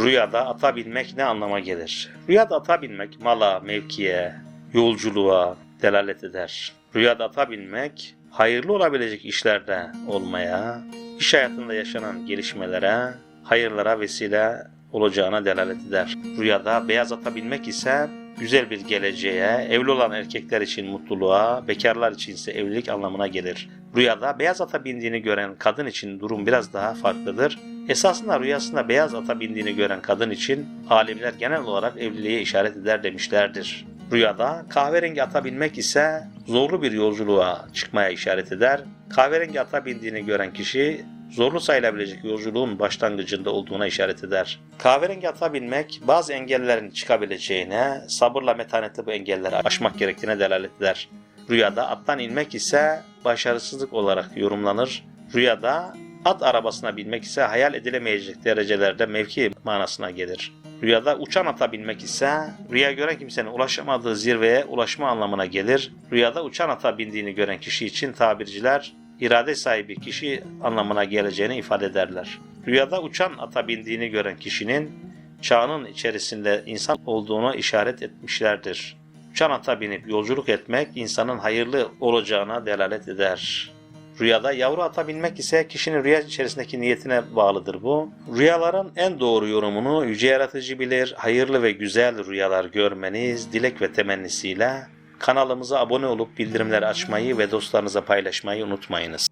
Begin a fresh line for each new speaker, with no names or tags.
Rüyada ata binmek ne anlama gelir? Rüyada ata binmek mala, mevkiye, yolculuğa delalet eder. Rüyada ata binmek hayırlı olabilecek işlerde olmaya, iş hayatında yaşanan gelişmelere, hayırlara vesile olacağına delalet eder. Rüyada beyaz ata binmek ise güzel bir geleceğe, evli olan erkekler için mutluluğa, bekarlar için ise evlilik anlamına gelir. Rüyada beyaz ata bindiğini gören kadın için durum biraz daha farklıdır. Esasında rüyasında beyaz ata bindiğini gören kadın için alimler genel olarak evliliğe işaret eder demişlerdir. Rüyada kahverengi ata binmek ise zorlu bir yolculuğa çıkmaya işaret eder. Kahverengi ata bindiğini gören kişi zorlu sayılabilecek yolculuğun başlangıcında olduğuna işaret eder. Kahverengi ata binmek bazı engellerin çıkabileceğine, sabırla metanetli bu engelleri aşmak gerektiğine delalet eder. Rüyada attan inmek ise başarısızlık olarak yorumlanır. Rüyada at arabasına binmek ise hayal edilemeyecek derecelerde mevki manasına gelir. Rüyada uçan ata binmek ise rüya gören kimsenin ulaşamadığı zirveye ulaşma anlamına gelir. Rüyada uçan ata bindiğini gören kişi için tabirciler irade sahibi kişi anlamına geleceğini ifade ederler. Rüyada uçan ata bindiğini gören kişinin çağının içerisinde insan olduğunu işaret etmişlerdir. Uçan ata binip yolculuk etmek insanın hayırlı olacağına delalet eder. Rüyada yavru ata binmek ise kişinin rüya içerisindeki niyetine bağlıdır bu. Rüyaların en doğru yorumunu Yüce Yaratıcı bilir. Hayırlı ve güzel rüyalar görmeniz dilek ve temennisiyle kanalımıza abone olup bildirimleri açmayı ve dostlarınıza paylaşmayı unutmayınız.